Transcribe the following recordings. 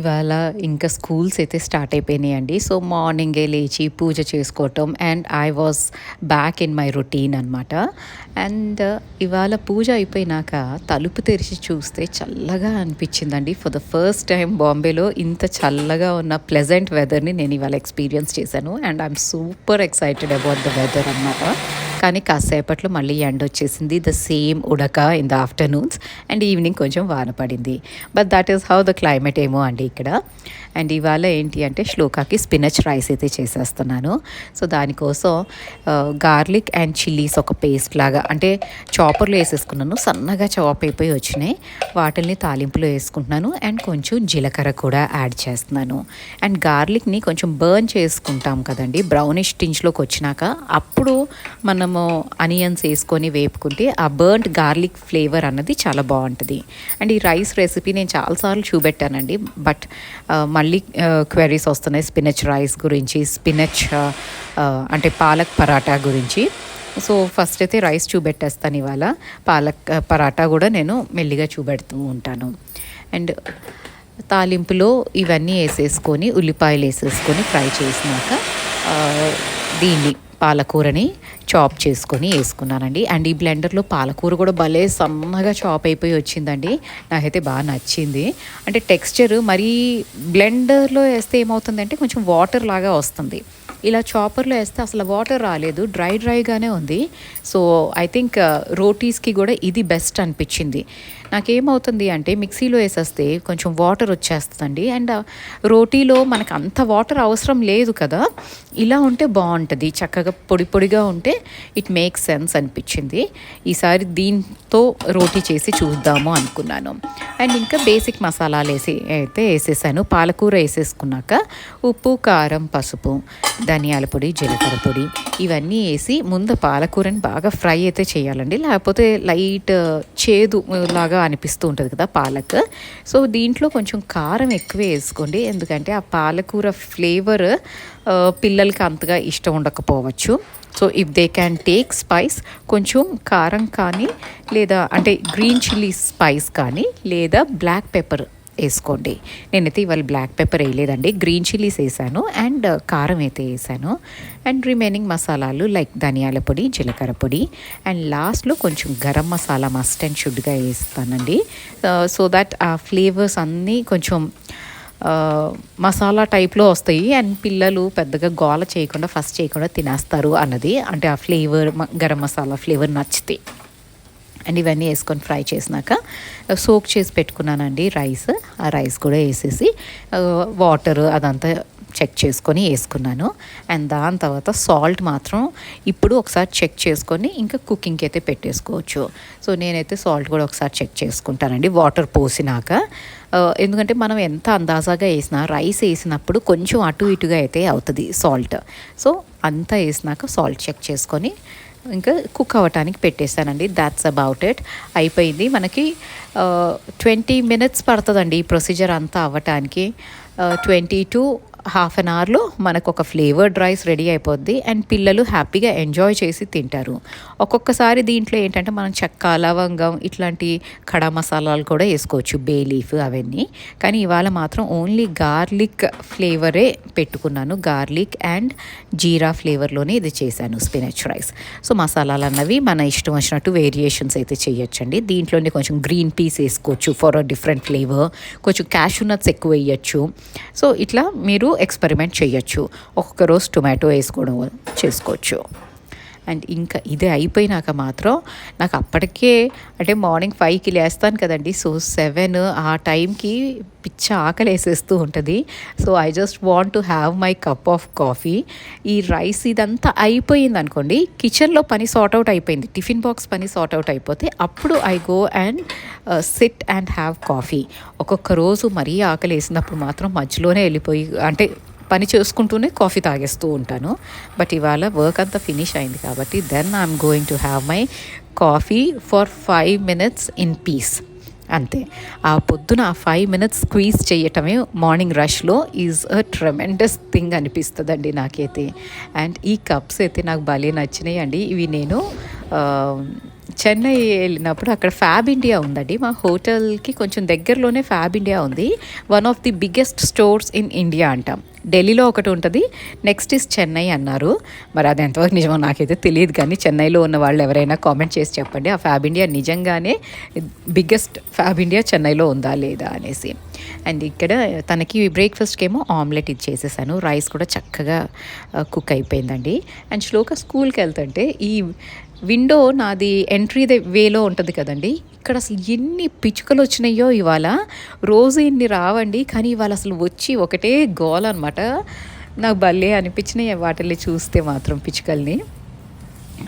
ఇవాళ ఇంకా స్కూల్స్ అయితే స్టార్ట్ అయిపోయినాయండి. సో మార్నింగే లేచి పూజ చేసుకోవటం and I was back in my routine అనమాట అండ్ ఇవాళ పూజ అయిపోయినాక తలుపు తెరిచి చూస్తే చల్లగా అనిపించిందండి. ఫర్ ద ఫస్ట్ టైం బాంబేలో ఇంత చల్లగా ఉన్న ప్లెజెంట్ వెదర్ని నేను ఇవాళ ఎక్స్పీరియన్స్ చేశాను. And I'm super excited about the weather అనమాట కానీ కాసేపట్లో మళ్ళీ ఎండ వచ్చేసింది. ద సేమ్ ఉడక in the afternoons and evening కొంచెం వాన పడింది. But that is how the climate ఏమో అండి ఇక్కడ. అండ్ ఇవాళ ఏంటి అంటే శ్లోకాకి స్పినచ్ రైస్ అయితే చేసేస్తున్నాను. సో దానికోసం గార్లిక్ అండ్ చిల్లీస్ ఒక పేస్ట్ లాగా అంటే చాపర్లో వేసేసుకున్నాను. సన్నగా చాప్ అయిపోయి వచ్చినాయి. వాటిల్ని తాలింపులో వేసుకుంటున్నాను. అండ్ కొంచెం జీలకర్ర కూడా యాడ్ చేస్తున్నాను. అండ్ గార్లిక్ని కొంచెం బర్న్ చేసుకుంటాం కదండి. బ్రౌనిష్ టించ్లోకి వచ్చినాక అప్పుడు మనం మనము అనియన్స్ వేసుకొని వేపుకుంటే ఆ బర్న్డ్ గార్లిక్ ఫ్లేవర్ అన్నది చాలా బాగుంటుంది. అండ్ ఈ రైస్ రెసిపీ నేను చాలాసార్లు చూపెట్టానండి. బట్ మళ్ళీ క్వెరీస్ వస్తున్నాయి. స్పినచ్ రైస్ గురించి స్పినచ్ అంటే పాలక్ పరాటా గురించి. సో ఫస్ట్ అయితే రైస్ చూపెట్టేస్తాను ఇవాళ. పాలక్ పరాటా కూడా నేను మెల్లిగా చూపెడుతూ ఉంటాను. అండ్ తాలింపులో ఇవన్నీ వేసేసుకొని ఉల్లిపాయలు వేసేసుకొని ఫ్రై చేసినాక దీన్ని పాలకూరని చాప్ చేసుకొని వేసుకున్నానండి. అండ్ ఈ బ్లెండర్లో పాలకూర కూడా భలే సన్నగా చాప్ అయిపోయి వచ్చిందండి. నాకైతే బాగా నచ్చింది. అంటే టెక్స్చర్ మరీ బ్లెండర్లో వేస్తే ఏమవుతుందంటే కొంచెం వాటర్ లాగా వస్తుంది. ఇలా చాపర్లో వేస్తే అసలు వాటర్ రాలేదు. డ్రై డ్రైగానే ఉంది. సో ఐ థింక్ రోటీస్కి కూడా ఇది బెస్ట్ అనిపించింది. నాకేమవుతుంది అంటే మిక్సీలో వేసేస్తే కొంచెం వాటర్ వచ్చేస్తుందండి. అండ్ రోటీలో మనకు అంత వాటర్ అవసరం లేదు కదా. ఇలా ఉంటే బాగుంటుంది. చక్కగా పొడి పొడిగా ఉంటే ఇట్ మేక్ సెన్స్ అనిపించింది. ఈసారి దీంతో రోటీ చేసి చూద్దాము అనుకున్నాను. అండ్ ఇంకా బేసిక్ మసాలాలు వేసి అయితే వేసేసాను. పాలకూర వేసేసుకున్నాక ఉప్పు కారం పసుపు ధనియాల పొడి జీలకర్ర పొడి ఇవన్నీ వేసి ముందు పాలకూరని బాగా ఫ్రై అయితే చేయాలండి. లేకపోతే లైట్ చేదు లాగా అనిపిస్తూ ఉంటుంది కదా పాలక్. సో దీంట్లో కొంచెం కారం ఎక్కువ వేసుకోండి. ఎందుకంటే ఆ పాలకూర ఫ్లేవర్ పిల్లలకి అంతగా ఇష్టం ఉండకపోవచ్చు. So if they can take spice కొంచెం కారం కానీ లేదా అంటే గ్రీన్ చిల్లీ స్పైస్ కానీ లేదా బ్లాక్ పెప్పర్ వేసుకోండి. నేనైతే ఇవాళ బ్లాక్ పెప్పర్ వేయలేదండి. గ్రీన్ చిల్లీస్ వేసాను అండ్ uh, కారం అయితే వేసాను. అండ్ రిమైనింగ్ మసాలాలు లైక్ ధనియాల పొడి జీలకర్ర పొడి. అండ్ లాస్ట్లో కొంచెం గరం మసాలా మస్ట్ అండ్ షుడ్గా వేస్తానండి. సో దట్ ఆ ఫ్లేవర్స్ అన్నీ కొంచెం uh, మసాలా టైప్లో వస్తాయి. అండ్ పిల్లలు పెద్దగా గోల చేయకుండా ఫస్ట్ చేయకుండా తినేస్తారు అన్నది. అంటే ఆ ఫ్లేవర్ గరం మసాలా ఫ్లేవర్ నచ్చితే. అండ్ ఇవన్నీ వేసుకొని ఫ్రై చేసినాక సోక్ చేసి పెట్టుకున్నానండి రైస్. ఆ రైస్ కూడా వేసేసి వాటర్ అదంతా చెక్ చేసుకొని వేసుకున్నాను. అండ్ దాని తర్వాత సాల్ట్ మాత్రం ఇప్పుడు ఒకసారి చెక్ చేసుకొని ఇంకా కుకింగ్కి అయితే పెట్టేసుకోవచ్చు. సో నేనైతే సాల్ట్ కూడా ఒకసారి చెక్ చేసుకుంటానండి వాటర్ పోసినాక. ఎందుకంటే మనం ఎంత అందాజాగా వేసినా రైస్ వేసినప్పుడు కొంచెం అటు ఇటుగా అయితే అవుతుంది సాల్ట్. సో అంతా వేసినాక సాల్ట్ చెక్ చేసుకొని ఇంకా కుక్ అవ్వటానికి పెట్టేశానండి. దాట్స్ అబౌట్ ఇట్ అయిపోయింది. మనకి ట్వంటీ మినిట్స్ పడుతుందండి ఈ ప్రొసీజర్ అంతా అవ్వటానికి. ట్వంటీ టు హాఫ్ అన్ అవర్లో మనకు ఒక ఫ్లేవర్డ్ రైస్ రెడీ అయిపోద్ది అండ్ పిల్లలు హ్యాపీగా ఎంజాయ్ చేసి తింటారు. ఒక్కొక్కసారి దీంట్లో ఏంటంటే మనం చెక్క లవంగం ఇట్లాంటి కడా మసాలాలు కూడా వేసుకోవచ్చు బే లీఫ్ అవన్నీ. కానీ ఇవాళ మాత్రం ఓన్లీ గార్లిక్ ఫ్లేవరే పెట్టుకున్నాను. గార్లిక్ అండ్ జీరా ఫ్లేవర్లోనే ఇది చేశాను స్పినచ్ రైస్ సో మసాలాలు అన్నవి మన ఇష్టం వచ్చినట్టు వేరియేషన్స్ అయితే చేయొచ్చండి. దీంట్లోనే కొంచెం గ్రీన్ పీస్ వేసుకోవచ్చు ఫర్ అ డిఫరెంట్ ఫ్లేవర్ కొంచెం క్యాషూ నట్స్ ఎక్కువ వేయచ్చు. సో ఇట్లా మీరు ఎక్స్పెరిమెంట్ చేయొచ్చు ఒక్కొక్క రోజు టొమాటో వేసుకోవడం చేసుకోవచ్చు. అండ్ ఇంకా ఇదే అయిపోయినాక మాత్రం నాకు అప్పటికే అంటే మార్నింగ్ ఫైవ్కి లేస్తాను కదండి. సో సెవెన్ ఆ టైంకి పిచ్చ ఆకలి వేసేస్తూ ఉంటుంది. So I just want to have my cup of coffee. ఈ రైస్ ఇదంతా అయిపోయింది అనుకోండి కిచెన్లో పని సార్ట్ అవుట్ అయిపోయింది. టిఫిన్ బాక్స్ పని సార్ట్ అవుట్ అయిపోతే అప్పుడు I go and sit and have coffee. ఒక్కొక్క రోజు మరీ ఆకలి వేసినప్పుడు మాత్రం మధ్యలోనే వెళ్ళిపోయి అంటే పని చేసుకుంటూనే కాఫీ తాగేస్తూ ఉంటాను. బట్ ఇవాళ వర్క్ అంతా ఫినిష్ అయింది కాబట్టి then I'm going to have my coffee for five minutes in peace అంతే. ఆ పొద్దున ఆ ఫైవ్ మినిట్స్ స్క్వీజ్ చేయటమే మార్నింగ్ రష్లో ఈజ్ అ ట్రెమెండస్ థింగ్ అనిపిస్తుందండి నాకైతే. అండ్ ఈ కప్స్ అయితే నాకు భలే నచ్చినాయి అండి ఇవి నేను చెన్నై వెళ్ళినప్పుడు అక్కడ ఫ్యాబ్ ఇండియా ఉందండి. మా హోటల్కి కొంచెం దగ్గరలోనే ఫ్యాబ్ ఇండియా ఉంది. One of the biggest stores in India అంటాం. ఢిల్లీలో ఒకటి ఉంటుంది. నెక్స్ట్ ఇస్ చెన్నై అన్నారు. మరి అది ఎంతవరకు నిజమో నాకైతే తెలియదు కానీ చెన్నైలో ఉన్న వాళ్ళు ఎవరైనా కామెంట్ చేసి చెప్పండి. ఆ ఫ్యాబ్ ఇండియా నిజంగానే బిగ్గెస్ట్ ఫ్యాబ్ ఇండియా చెన్నైలో ఉందా లేదా అనేసి. అండ్ ఇక్కడ తనకి బ్రేక్ఫాస్ట్కి ఏమో ఆమ్లెట్ ఇది చేసేసాను. రైస్ కూడా చక్కగా uh, కుక్ అయిపోయిందండి. అండ్ శ్లోక స్కూల్కి వెళ్తుంటే ఈ విండో నాది ఎంట్రీ వేలో ఉంటుంది కదండి. ఇక్కడ అసలు ఎన్ని పిచ్చుకలు వచ్చినాయో ఇవాళ. రోజు ఇన్ని రావండి కానీ ఇవాళ అసలు వచ్చి ఒకటే గోల అనమాట నాకు భలే అనిపించినాయి వాటిని చూస్తే మాత్రం పిచ్చుకల్ని.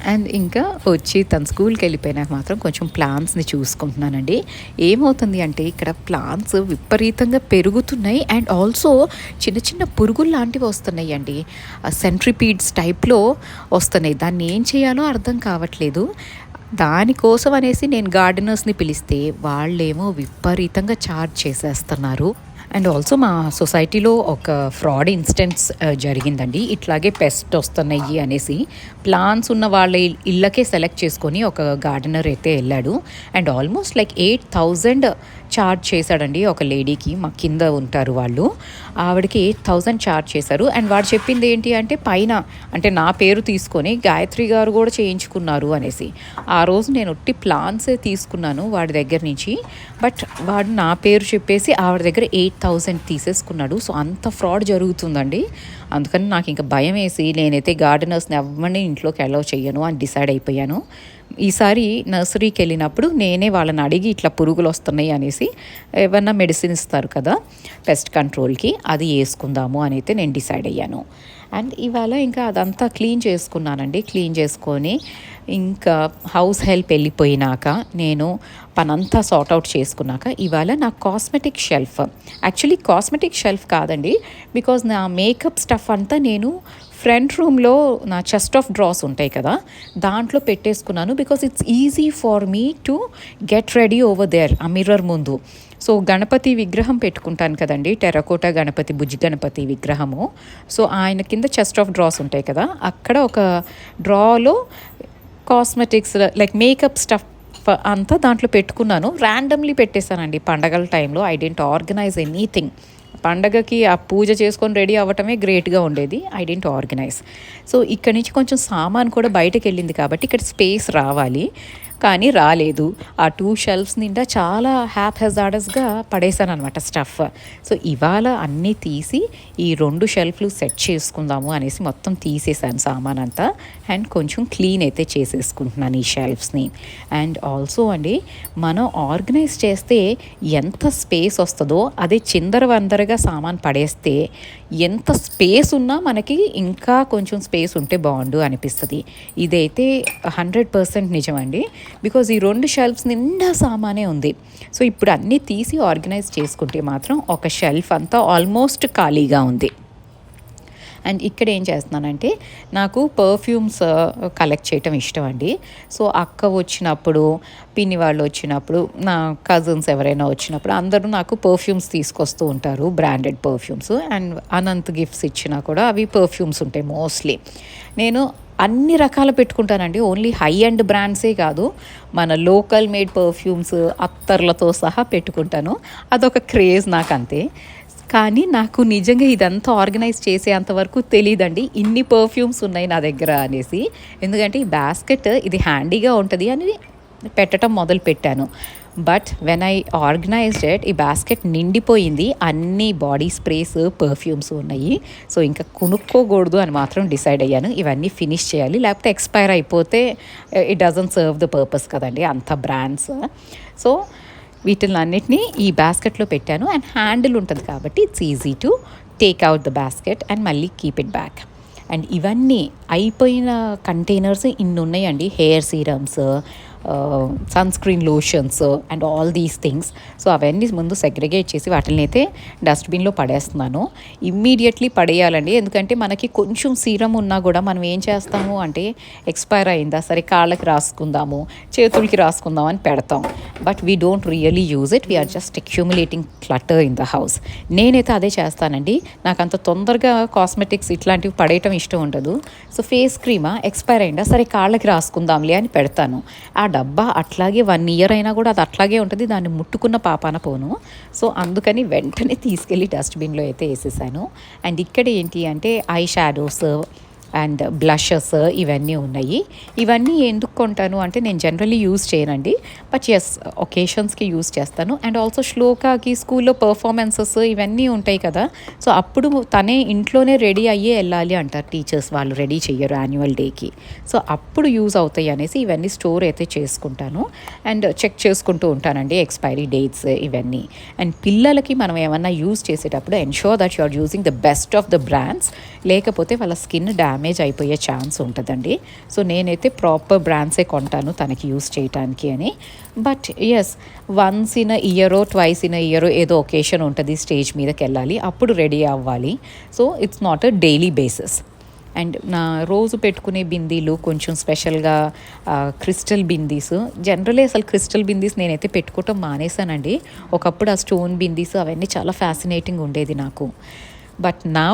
అండ్ ఇంకా వచ్చి తన స్కూల్కి వెళ్ళిపోయినాక మాత్రం కొంచెం ప్లాంట్స్ని చూసుకుంటున్నానండి. ఏమవుతుంది అంటే ఇక్కడ ప్లాంట్స్ విపరీతంగా పెరుగుతున్నాయి అండ్ ఆల్సో చిన్న చిన్న పురుగులు లాంటివి వస్తున్నాయి అండి సెంట్రిపీడ్స్ టైప్లో వస్తున్నాయి. దాన్ని ఏం చేయాలో అర్థం కావట్లేదు. దానికోసం అనేసి నేను గార్డెనర్స్ని పిలిస్తే వాళ్ళేమో విపరీతంగా ఛార్జ్ చేసేస్తున్నారు. అండ్ ఆల్సో మా సొసైటీలో ఒక ఫ్రాడ్ ఇన్సిడెంట్స్ జరిగిందండి. ఇట్లాగే పెస్ట్ వస్తున్నాయి అనేసి. ప్లాన్స్ ఉన్న వాళ్ళ ఇళ్ళకే సెలెక్ట్ చేసుకొని ఒక గార్డెనర్ అయితే వెళ్ళాడు. And almost like eight thousand charge చేశాడండి ఒక లేడీకి. మా కింద ఉంటారు వాళ్ళు. ఆవిడకి ఎయిట్ థౌజండ్ చార్జ్ చేశారు. అండ్ వాడు చెప్పింది ఏంటి అంటే పైన అంటే నా పేరు తీసుకొని గాయత్రి గారు కూడా చేయించుకున్నారు అనేసి. ఆ రోజు నేను ఒట్టి ప్లాన్స్ తీసుకున్నాను వాడి దగ్గర నుంచి. బట్ వాడు నా పేరు చెప్పేసి ఆవిడ దగ్గర ఎయిట్ థౌజండ్ తీసేసుకున్నాడు. సో అంత ఫ్రాడ్ జరుగుతుందండి. అందుకని నాకు ఇంకా భయం వేసి నేనైతే గార్డెనర్స్ని ఎవరిని ఇంట్లోకి అలౌ చేయను అని డిసైడ్ అయిపోయాను. ఈసారి నర్సరీకి వెళ్ళినప్పుడు నేనే వాళ్ళని అడిగి ఇట్లా పురుగులు వస్తున్నాయి అనేసి ఏమన్నా మెడిసిన్ ఇస్తారు కదా పెస్ట్ కంట్రోల్కి అది వేసుకుందాము అని అయితే నేను డిసైడ్ అయ్యాను. అండ్ ఇవాళ ఇంకా అదంతా క్లీన్ చేసుకున్నానండి. క్లీన్ చేసుకొని ఇంకా హౌస్ హెల్ప్ వెళ్ళిపోయినాక నేను పనంతా సార్ట్ అవుట్ చేసుకున్నాక ఇవాళ నా cosmetic shelf. Actually cosmetic shelf కాదండి. బికాజ్ నా మేకప్ స్టఫ్ అంతా నేను ఫ్రంట్ రూమ్లో నా చెస్ట్ ఆఫ్ డ్రాస్ ఉంటాయి కదా దాంట్లో పెట్టేసుకున్నాను. Because it's easy for me to get ready over there ఆ మిర్రర్ ముందు. సో గణపతి విగ్రహం పెట్టుకుంటాను కదండి టెరకోటా గణపతి భుజ్ గణపతి విగ్రహము. సో ఆయన కింద చెస్ట్ ఆఫ్ డ్రాస్ ఉంటాయి కదా అక్కడ ఒక డ్రాలో కాస్మెటిక్స్ లైక్ మేకప్ స్టఫ్ అంతా దాంట్లో పెట్టుకున్నాను. ర్యాండమ్లీ పెట్టేశానండి పండగల టైంలో ఐ డెంట్ ఆర్గనైజ్ ఎనీథింగ్ పండగకి ఆ పూజ చేసుకొని రెడీ అవ్వటమే గ్రేట్గా ఉండేది ఐ డెంట్ ఆర్గనైజ్ సో ఇక్కడ నుంచి కొంచెం సామాన్ కూడా బయటకు వెళ్ళింది కాబట్టి ఇక్కడ స్పేస్ రావాలి. కానీ రాలేదు. ఆ టూ షెల్ఫ్స్ నిండా చాలా హ్యాప్ హెజార్డస్గా పడేశాను అనమాట స్టఫ్. సో ఇవాళ అన్నీ తీసి ఈ రెండు షెల్ఫ్లు సెట్ చేసుకుందాము అనేసి మొత్తం తీసేసాను సామాన్ అంతా అండ్ కొంచెం క్లీన్ అయితే చేసేసుకుంటున్నాను ఈ షెల్ఫ్స్ని అండ్ ఆల్సో అండి మనం ఆర్గనైజ్ చేస్తే ఎంత స్పేస్ వస్తుందో అదే చిందర వందరగా సామాన్ పడేస్తే ఎంత స్పేస్ ఉన్నా మనకి ఇంకా కొంచెం స్పేస్ ఉంటే బాగుండు అనిపిస్తుంది. ఇదైతే హండ్రెడ్ పర్సెంట్ నిజమండి. బికాజ్ ఈ రెండు షెల్ఫ్స్ నిండా సామానే ఉంది. సో ఇప్పుడు అన్నీ తీసి ఆర్గనైజ్ చేసుకుంటే మాత్రం ఒక షెల్ఫ్ అంతా ఆల్మోస్ట్ ఖాళీగా ఉంది. అండ్ ఇక్కడ ఏం చేస్తున్నానంటే నాకు పర్ఫ్యూమ్స్ కలెక్ట్ చేయటం ఇష్టం అండి. సో అక్క వచ్చినప్పుడు పిన్ని వాళ్ళు వచ్చినప్పుడు నా కజిన్స్ ఎవరైనా వచ్చినప్పుడు అందరూ నాకు పర్ఫ్యూమ్స్ తీసుకొస్తూ ఉంటారు branded perfumes. And Anant gifts ఇచ్చినా కూడా అవి పర్ఫ్యూమ్స్ ఉంటాయి మోస్ట్లీ. నేను అన్ని రకాలు పెట్టుకుంటానండి. ఓన్లీ హై అండ్ బ్రాండ్సే కాదు. మన లోకల్ మేడ్ పర్ఫ్యూమ్స్ అత్తర్లతో సహా పెట్టుకుంటాను. అదొక క్రేజ్ నాకు అంతే కానీ నాకు నిజంగా ఇదంతా ఆర్గనైజ్ చేసేంత వరకు తెలియదండి ఇన్ని పర్ఫ్యూమ్స్ ఉన్నాయి నా దగ్గర అనేసి. ఎందుకంటే ఈ బాస్కెట్ ఇది హ్యాండీగా ఉంటుంది అని పెట్టడం మొదలు పెట్టాను but when I organised it ఈ బాస్కెట్ నిండిపోయింది. అన్ని బాడీ స్ప్రేస్ పర్ఫ్యూమ్స్ ఉన్నాయి. సో ఇంకా కొనుక్కోకూడదు అని మాత్రం డిసైడ్ అయ్యాను. ఇవన్నీ ఫినిష్ చేయాలి. లేకపోతే ఎక్స్పైర్ అయిపోతే it doesn't serve the purpose కదండి అంత బ్రాండ్స్ సో వీటిలన్నిటినీ ఈ బాస్కెట్లో పెట్టాను. అండ్ హ్యాండిల్ ఉంటుంది కాబట్టి it's easy to take out the basket and మళ్ళీ కీప్ ఇట్ బ్యాక్ అండ్ ఇవన్నీ అయిపోయిన కంటైనర్స్ ఇన్ని ఉన్నాయండి hair serums sunscreen lotions and all these things so అవన్నీ ముందు సెగ్రిగేట్ చేసి వాటిని అయితే డస్ట్బిన్లో పడేస్తున్నాను. ఇమ్మీడియట్లీ పడేయాలండి. ఎందుకంటే మనకి కొంచెం సీరం ఉన్నా కూడా మనం ఏం చేస్తాము అంటే ఎక్స్పైర్ అయిందా సరే కాళ్ళకి రాసుకుందాము చేతులకి రాసుకుందాం అని పెడతాం. But we don't really use it we're just accumulating clutter in the house నేనైతే అదే చేస్తానండి. నాకు అంత తొందరగా కాస్మెటిక్స్ ఇట్లాంటివి పడేయటం ఇష్టం ఉండదు. సో ఫేస్ క్రీమా ఎక్స్పైర్ అయిందా? సరే కాళ్ళకి రాసుకుందాంలే అని పెడతాను. ఆ డబ్బా అట్లాగే వన్ ఇయర్ అయినా కూడా అది అట్లాగే ఉంటుంది. దాన్ని ముట్టుకున్న పాపాన పోను. సో అందుకని వెంటనే తీసుకెళ్ళి డస్ట్బిన్లో అయితే వేసేసాను. అండ్ ఇక్కడ ఏంటి అంటే ఐ షాడోస్ అండ్ బ్లషెస్ ఇవన్నీ ఉన్నాయి. ఇవన్నీ ఎందుకు కొంటాను అంటే నేను జనరల్లీ యూజ్ చేయనండి. బట్ ఎస్ ఒకేషన్స్కి యూజ్ చేస్తాను. అండ్ ఆల్సో శ్లోకాకి స్కూల్లో పర్ఫార్మెన్సెస్ ఇవన్నీ ఉంటాయి కదా. సో అప్పుడు తనే ఇంట్లోనే రెడీ అయ్యే వెళ్ళాలి అంటారు టీచర్స్ వాళ్ళు. రెడీ చెయ్యరు యాన్యువల్ డేకి సో అప్పుడు యూజ్ అవుతాయి అనేసి ఇవన్నీ స్టోర్ అయితే చేసుకుంటాను. అండ్ చెక్ చేసుకుంటూ ఉంటానండి ఎక్స్పైరీ డేట్స్ ఇవన్నీ. అండ్ పిల్లలకి మనం ఏమన్నా యూజ్ చేసేటప్పుడు ensure that you are using the best of the brands లేకపోతే వాళ్ళ స్కిన్ డ్యామేజ్ అయిపోయే ఛాన్స్ ఉంటుందండి. సో నేనైతే ప్రాపర్ బ్రాండ్సే కొంటాను తనకి యూస్ చేయటానికి అని. బట్ ఎస్ వన్స్ ఇన్ ఇయరో ట్వైస్ ఇన్ ఇయరో ఏదో ఒకేషన్ ఉంటుంది స్టేజ్ మీదకి వెళ్ళాలి. అప్పుడు రెడీ అవ్వాలి. So it's not a daily basis and నా రోజు పెట్టుకునే బిందీలు కొంచెం స్పెషల్గా క్రిస్టల్ బిందీస్. జనరలీ అసలు క్రిస్టల్ బిందీస్ నేనైతే పెట్టుకోవటం మానేశానండి. ఒకప్పుడు ఆ స్టోన్ బిందీస్ అవన్నీ చాలా ఫ్యాసినేటింగ్ ఉండేది నాకు. బట్ నా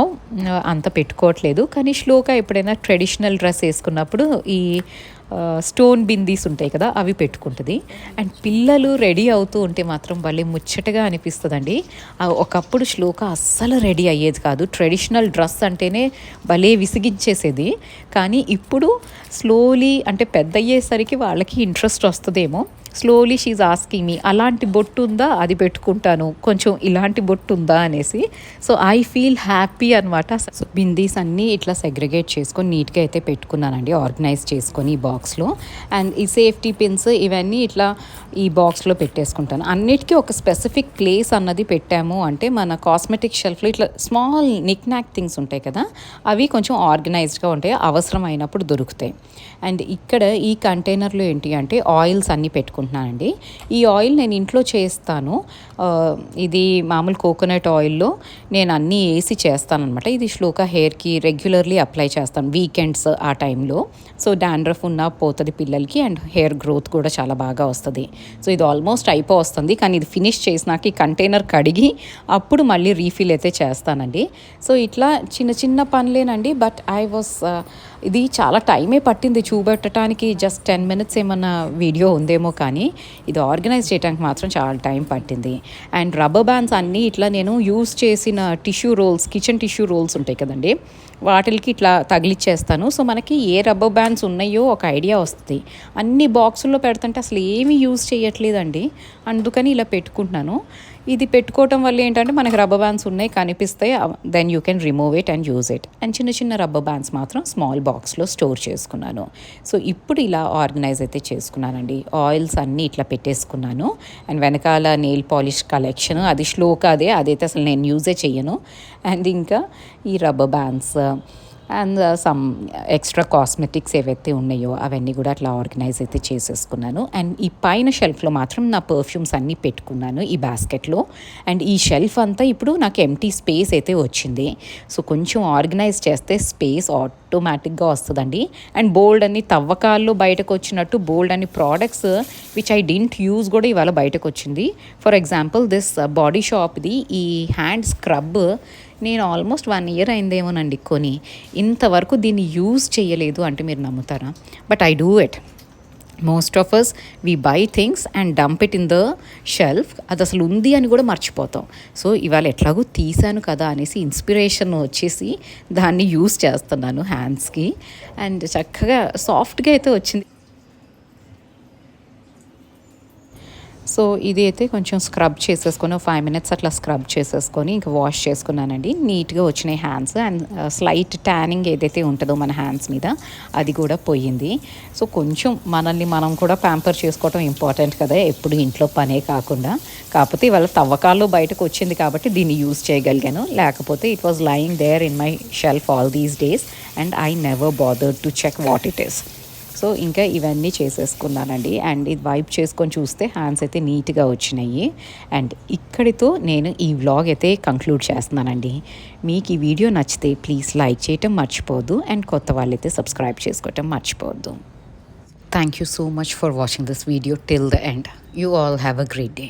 అంత పెట్టుకోవట్లేదు. కానీ శ్లోక ఎప్పుడైనా ట్రెడిషనల్ డ్రెస్ వేసుకున్నప్పుడు ఈ స్టోన్ బిందీస్ ఉంటాయి కదా అవి పెట్టుకుంటుంది. అండ్ పిల్లలు రెడీ అవుతూ ఉంటే మాత్రం భలే ముచ్చటగా అనిపిస్తుందండి. ఒకప్పుడు శ్లోక అస్సలు రెడీ అయ్యేది కాదు. ట్రెడిషనల్ డ్రెస్ అంటేనే భలే విసిగించేసేది. కానీ ఇప్పుడు స్లోలీ అంటే పెద్ద అయ్యేసరికి వాళ్ళకి ఇంట్రెస్ట్ వస్తుందేమో. స్లోలీ షీజ్ ఆస్కింగ్ మీ అలాంటి బొట్టు ఉందా అది పెట్టుకుంటాను. కొంచెం ఇలాంటి బొట్టు ఉందా అనేసి. సో ఐ ఫీల్ హ్యాపీ అనమాట సో బిందీస్ అన్నీ ఇట్లా సెగ్రిగేట్ చేసుకొని నీట్గా అయితే పెట్టుకున్నానండి. ఆర్గనైజ్ చేసుకొని ఈ బాక్స్లో. అండ్ ఈ సేఫ్టీ పిన్స్ ఇవన్నీ ఇట్లా ఈ బాక్స్లో పెట్టేసుకుంటాను. అన్నిటికీ ఒక స్పెసిఫిక్ ప్లేస్ అన్నది పెట్టాము అంటే మన కాస్మెటిక్ షెల్ఫ్లో ఇట్లా స్మాల్ నిక్ నాక్ థింగ్స్ ఉంటాయి కదా అవి కొంచెం ఆర్గనైజ్డ్గా ఉంటాయి అవసరమైనప్పుడు దొరుకుతాయి. అండ్ ఇక్కడ ఈ కంటైనర్లో ఏంటి అంటే ఆయిల్స్ అన్నీ పెట్టుకుంటున్నానండి. ఈ ఆయిల్ నేను ఇంట్లో చేస్తాను. ఇది మామూలు కోకోనట్ ఆయిల్లో నేను అన్నీ వేసి చేస్తానమాట ఇది శ్లోక హెయిర్కి రెగ్యులర్లీ అప్లై చేస్తాను వీకెండ్స్ ఆ టైంలో. సో డాండ్రఫ్ ఉన్న పోతుంది పిల్లలకి అండ్ హెయిర్ గ్రోత్ కూడా చాలా బాగా వస్తుంది. సో ఇది ఆల్మోస్ట్ అయిపో వస్తుంది కానీ ఇది ఫినిష్ చేసినాక ఈ కంటైనర్ కడిగి అప్పుడు మళ్ళీ రీఫిల్ అయితే చేస్తానండి. సో ఇట్లా చిన్న చిన్న పనులేనండి. బట్ ఐ వాస్ ఇది చాలా టైమే పట్టింది చూపెట్టడానికి జస్ట్ టెన్ మినిట్స్ ఏమన్నా వీడియో ఉందేమో కానీ ఇది ఆర్గనైజ్ చేయడానికి మాత్రం చాలా టైం పట్టింది. అండ్ రబ్బర్ బ్యాండ్స్ అన్నీ ఇట్లా నేను యూస్ చేసిన tissue rolls kitchen tissue rolls ఉంటాయి కదండి. వాటికి ఇట్లా తగిలిచ్చేస్తాను. సో మనకి ఏ రబ్బర్ బ్యాండ్స్ ఉన్నాయో ఒక ఐడియా వస్తుంది. అన్ని బాక్సుల్లో పెడుతుంటే అసలు ఏమీ యూజ్ చేయట్లేదండి. అందుకని ఇలా పెట్టుకుంటున్నాను. ఇది పెట్టుకోవటం వల్ల ఏంటంటే మనకి రబ్బర్ బ్యాండ్స్ ఉన్నాయి కనిపిస్తాయి then you can remove it and use it and చిన్న చిన్న రబ్బర్ బ్యాండ్స్ మాత్రం స్మాల్ బాక్స్లో స్టోర్ చేసుకున్నాను. సో ఇప్పుడు ఇలా ఆర్గనైజ్ అయితే చేసుకున్నానండి. ఆయిల్స్ అన్నీ ఇట్లా పెట్టేసుకున్నాను. అండ్ వెనకాల నెయిల్ పాలిష్ కలెక్షన్ అది శ్లోక్ అదే అదైతే అసలు నేను యూజే చెయ్యను. అండ్ ఇంకా ఈ rubber bands and some extra cosmetics ఏవైతే ఉన్నాయో అవన్నీ కూడా అట్లా ఆర్గనైజ్ అయితే చేసేసుకున్నాను. అండ్ ఈ పైన షెల్ఫ్లో మాత్రం నా పర్ఫ్యూమ్స్ అన్నీ పెట్టుకున్నాను ఈ బాస్కెట్లో అండ్ ఈ షెల్ఫ్ అంతా ఇప్పుడు నాకు ఎంటీ స్పేస్ అయితే వచ్చింది. సో కొంచెం ఆర్గనైజ్ చేస్తే స్పేస్ ఆటోమేటిక్గా వస్తుందండి. అండ్ బోల్డ్ అన్ని తవ్వకాల్లో బయటకు వచ్చినట్టు బోల్డ్ అన్ని products which I didn't use కూడా ఇవాళ బయటకు వచ్చింది ఫర్ ఎగ్జాంపుల్ దిస్ బాడీ షాప్ది ఈ హ్యాండ్ స్క్రబ్ నేను ఆల్మోస్ట్ వన్ ఇయర్ అయిందేమోనండి కొని. ఇంతవరకు దీన్ని యూజ్ చేయలేదు అంటే మీరు నమ్ముతారా? But I do it most of us we buy things and dump it in the shelf అది అసలు ఉంది అని కూడా మర్చిపోతాం. సో ఇవాళ ఎట్లాగో తీశాను కదా అనేసి ఇన్స్పిరేషన్ వచ్చేసి దాన్ని యూస్ చేస్తున్నాను హ్యాండ్స్కి అండ్ చక్కగా సాఫ్ట్గా అయితే వచ్చింది. సో ఇది అయితే కొంచెం స్క్రబ్ చేసేసుకొని ఫైవ్ మినిట్స్ అట్లా స్క్రబ్ చేసేసుకొని ఇంకా వాష్ చేసుకున్నానండి. నీట్గా వచ్చినాయి హ్యాండ్స్ అండ్ స్లైట్ ట్యానింగ్ ఏదైతే ఉంటుందో మన హ్యాండ్స్ మీద అది కూడా పోయింది. సో కొంచెం మనల్ని మనం కూడా ప్యాంపర్ చేసుకోవటం ఇంపార్టెంట్ కదా ఎప్పుడు ఇంట్లో పనే కాకుండా. కాకపోతే ఇవాళ తవ్వకాల్లో బయటకు వచ్చింది కాబట్టి దీన్ని యూజ్ చేయగలిగాను. లేకపోతే it was lying there in my shelf all these days and I never bother to check what it is so ఇంకా ఇవన్నీ చేసేసుకున్నానండి. అండ్ ఇది వైప్ చేసుకొని చూస్తే హ్యాండ్స్ అయితే నీట్గా వచ్చినాయి. అండ్ ఇక్కడితో నేను ఈ వ్లాగ్ అయితే కంక్లూడ్ చేస్తున్నానండి. మీకు ఈ వీడియో నచ్చితే ప్లీజ్ లైక్ చేయటం మర్చిపోవద్దు. అండ్ కొత్త వాళ్ళైతే సబ్స్క్రైబ్ చేసుకోవటం మర్చిపోవద్దు. Thank you so much for watching this video till the end you all have a great day